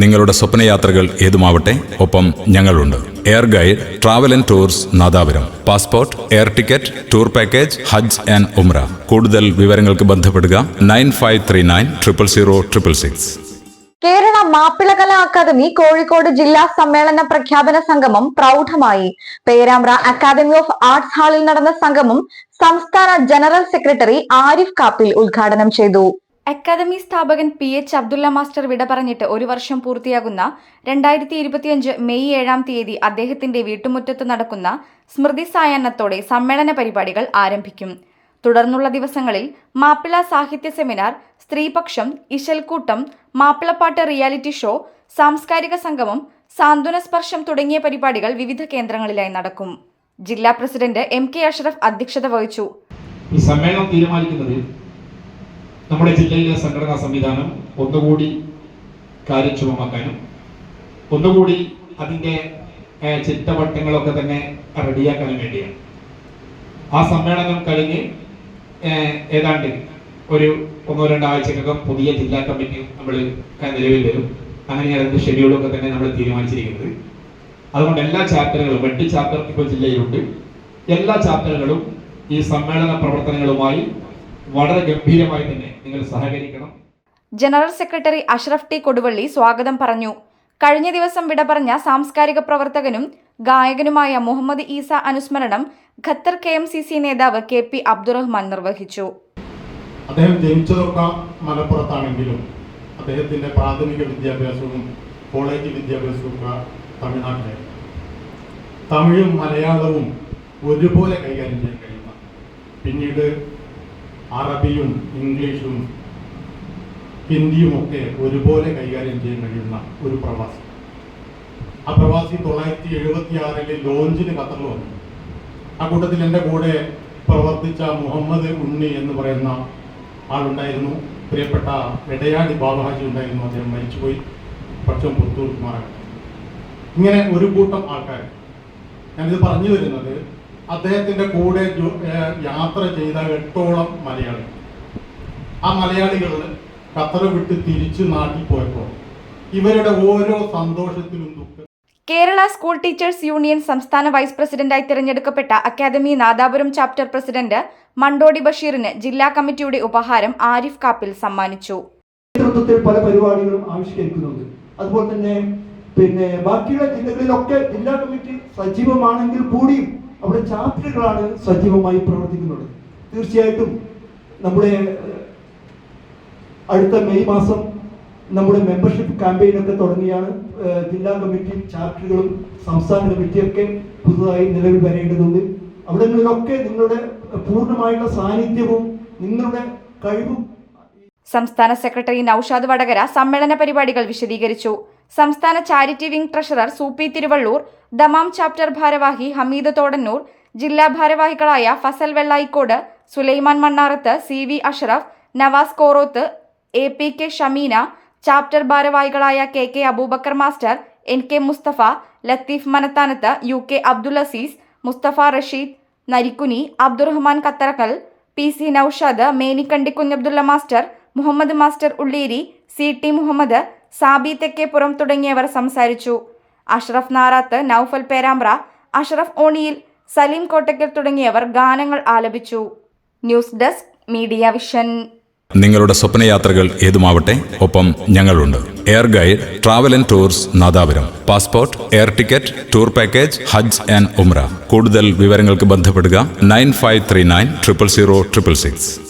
നിങ്ങളുടെ സ്വപ്നയാത്രകൾ ഏതുമാവട്ടെ ഒപ്പം ഞങ്ങളുണ്ട്. Air guide travel and tours Nadapuram. Passport air ticket tour package Hajj and Umrah കൂടുതൽ വിവരങ്ങൾക്ക് ബന്ധപ്പെടുക nine five three nine triple zero triple six. Kerala Mappilakala academy Kozhikode ജില്ലാ സമ്മേളന പ്രഖ്യാപന സംഗമം പ്രൗഢമായി. പേരാമ്പ്ര അക്കാദമി ഓഫ് ആർട്സ് ഹാളിൽ നടന്ന സംഗമം സംസ്ഥാന ജനറൽ സെക്രട്ടറി ആരിഫ് കാപ്പിൽ ഉദ്ഘാടനം ചെയ്തു. അക്കാദമി സ്ഥാപകൻ പി എച്ച് അബ്ദുള്ള മാസ്റ്റർ വിട പറഞ്ഞിട്ട് ഒരു വർഷം പൂർത്തിയാകുന്ന രണ്ടായിരത്തി ഇരുപത്തിയഞ്ച് മെയ് ഏഴാം തീയതി അദ്ദേഹത്തിന്റെ വീട്ടുമുറ്റത്ത് നടക്കുന്ന സ്മൃതി സായാഹ്നത്തോടെ സമ്മേളന പരിപാടികൾ ആരംഭിക്കും. തുടർന്നുള്ള ദിവസങ്ങളിൽ മാപ്പിള സാഹിത്യ സെമിനാർ സ്ത്രീപക്ഷം ഇശൽക്കൂട്ടം മാപ്പിളപ്പാട്ട് റിയാലിറ്റി ഷോ സാംസ്കാരിക സംഗമം സാന്ത്വന സ്പർശം തുടങ്ങിയ പരിപാടികൾ വിവിധ കേന്ദ്രങ്ങളിലായി നടക്കും. ജില്ലാ പ്രസിഡന്റ് എം കെ അഷ്റഫ് അധ്യക്ഷത വഹിച്ചു. ഈ സമ്മേളനം നമ്മുടെ ജില്ലയിലെ സംഘടനാ സംവിധാനം ഒന്നുകൂടി കാര്യക്ഷമമാക്കാനും ഒന്നുകൂടി അതിന്റെ ചിട്ടവട്ടങ്ങളൊക്കെ തന്നെ റെഡിയാക്കാനും വേണ്ടിയാണ്. ആ സമ്മേളനം കഴിഞ്ഞ് ഏതാണ്ട് ഒരു ഒന്നോ രണ്ടാഴ്ചക്കകം പുതിയ ജില്ലാ കമ്മിറ്റി നമ്മൾ നിലവിൽ വരും. അങ്ങനെയാണ് അതിന്റെ ഷെഡ്യൂളൊക്കെ തന്നെ നമ്മൾ തീരുമാനിച്ചിരിക്കുന്നത്. അതുകൊണ്ട് എല്ലാ ചാപ്റ്ററുകളും എട്ട് ചാപ്റ്റർ ഇപ്പോൾ ജില്ലയിലുണ്ട്. എല്ലാ ചാപ്റ്ററുകളും ഈ സമ്മേളന പ്രവർത്തനങ്ങളുമായി വളരെ ഗംഭീരമായി തന്നെ നിങ്ങൾ സഹകരിക്കണം. General secretary Ashraf T Koduvally സ്വാഗതം പറഞ്ഞു. കഴിഞ്ഞ ദിവസം വിട പറഞ്ഞ സാംസ്കാരിക പ്രവർത്തകനും ഗായകനുമായ മുഹമ്മദ് ഈസ അനുസ്മരണം Qatar K M C C നേതാവ് കെ പി അബ്ദുറഹ്മാൻ നിർവഹിച്ചു. അദ്ദേഹം ജനിച്ചതൊക്കെ മലപ്പുറത്താണെങ്കിലും അദ്ദേഹത്തിന്റെ പ്രാഥമിക വിദ്യാഭ്യാസവും കോളേജ് വിദ്യാഭ്യാസവും ഒക്കെ തമിഴ്നാട്ടിലായിരുന്നു തമിഴും മലയാളവും ഒരുപോലെ കൈകാര്യം ചെയ്യാൻ കഴിയുന്ന. പിന്നീട് അറബിയും ഇംഗ്ലീഷും ഹിന്ദിയും ഒക്കെ ഒരുപോലെ കൈകാര്യം ചെയ്യാൻ കഴിയുന്ന ഒരു പ്രവാസി. ആ പ്രവാസി തൊള്ളായിരത്തി എഴുപത്തി ആറിൽ ലോഞ്ചിന് ഖത്തറിൽ വന്നു. ആ കൂട്ടത്തിൽ എന്റെ കൂടെ പ്രവർത്തിച്ച മുഹമ്മദ് ഉണ്ണി എന്ന് പറയുന്ന ആളുണ്ടായിരുന്നു. പ്രിയപ്പെട്ട ഇടയാടി ബാബാജി ഉണ്ടായിരുന്നു. അദ്ദേഹം മരിച്ചുപോയി. പക്ഷം പുത്തൂർ കുമാറാണ് ഇങ്ങനെ ഒരു കൂട്ടം ആൾക്കാർ ഞാനിത് പറഞ്ഞു വരുന്നത് അദ്ദേഹത്തിന്റെ കൂടെ യാത്ര ചെയ്ത എട്ടോളം മലയാളികൾ ആ മലയാളികൾ ഖത്തർ വിട്ട് തിരിച്ചു നാട്ടിൽ പോയപ്പോൾ ഇവരുടെ ഓരോ സന്തോഷത്തിലും ദുഃഖം കേരള സ്കൂൾ ടീച്ചേഴ്സ് യൂണിയൻ സംസ്ഥാന വൈസ് പ്രസിഡന്റായി തിരഞ്ഞെടുക്കപ്പെട്ട academy Nadapuram chapter president Mandodi ബഷീറിന് ജില്ലാ കമ്മിറ്റിയുടെ ഉപഹാരം ആരിഫ് കാപ്പിൽ സമ്മാനിച്ചു. നേതൃത്വത്തിൽ പല പരിപാടികളും ആവിഷ്കരിക്കുന്നുണ്ട്. അതുപോലെ തന്നെ പിന്നെ ബാക്കിയുള്ള ജില്ലകളിലൊക്കെ ജില്ലാ കമ്മിറ്റി സജീവമാണെങ്കിൽ കൂടിയും അവിടെ ചാപ്റ്ററുകളാണ് സജീവമായി പ്രവർത്തിക്കുന്നത്. തീർച്ചയായിട്ടും നമ്മുടെ അടുത്ത മെയ് മാസം നമ്മുടെ മെമ്പർഷിപ്പ് ക്യാമ്പയിൻ ഒക്കെ തുടങ്ങിയാണ്. ജില്ലാ കമ്മിറ്റി ചാപ്റ്ററുകളും സംസ്ഥാന കമ്മിറ്റിയൊക്കെ പുതുതായി നിലവിൽ വരേണ്ടതുണ്ട്. അവിടങ്ങളിലൊക്കെ നിങ്ങളുടെ പൂർണമായുള്ള സാന്നിധ്യവും നിങ്ങളുടെ കഴിവും സംസ്ഥാന സെക്രട്ടറി നൌഷാദ് വടകര സമ്മേളന പരിപാടികൾ വിശദീകരിച്ചു. സംസ്ഥാന charity wing treasurer Soopi Thiruvallur Dammam chapter ഭാരവാഹി ഹമീദ് തോടന്നൂർ ജില്ലാ ഭാരവാഹികളായ Fasal Vellayikode Sulaiman Mannarath C V Ashraf Navas Koroth A P K Shameena chapter ഭാരവാഹികളായ K K Aboobacker master N K Musthafa Latheef Manathanath U K Abdul Azeez Musthafa Rasheed Narikkuni Abdurahman Katharakkal P C Noushad Menikandi Kunhabdulla master Muhammad master Ulliyeri C T Muhammad Sabi Thekkeppuram തുടങ്ങിയവർ സംസാരിച്ചു. അഷ്റഫ് നാറാത്ത് നൌഫൽ പേരാമ്പ്ര അഷ്റഫ് ഓണിയിൽ സലീം കോട്ടക്കൽ തുടങ്ങിയവർ ഗാനങ്ങൾ ആലപിച്ചു. News desk media vision. നിങ്ങളുടെ സ്വപ്നയാത്രകൾ ഏതുമാവട്ടെ ഒപ്പം ഞങ്ങളുണ്ട്. Air guide travel and tours Nadapuram. Passport air ticket tour package Hajj and Umrah. കൂടുതൽ വിവരങ്ങൾക്ക് ബന്ധപ്പെടുക nine five three nine triple zero triple six.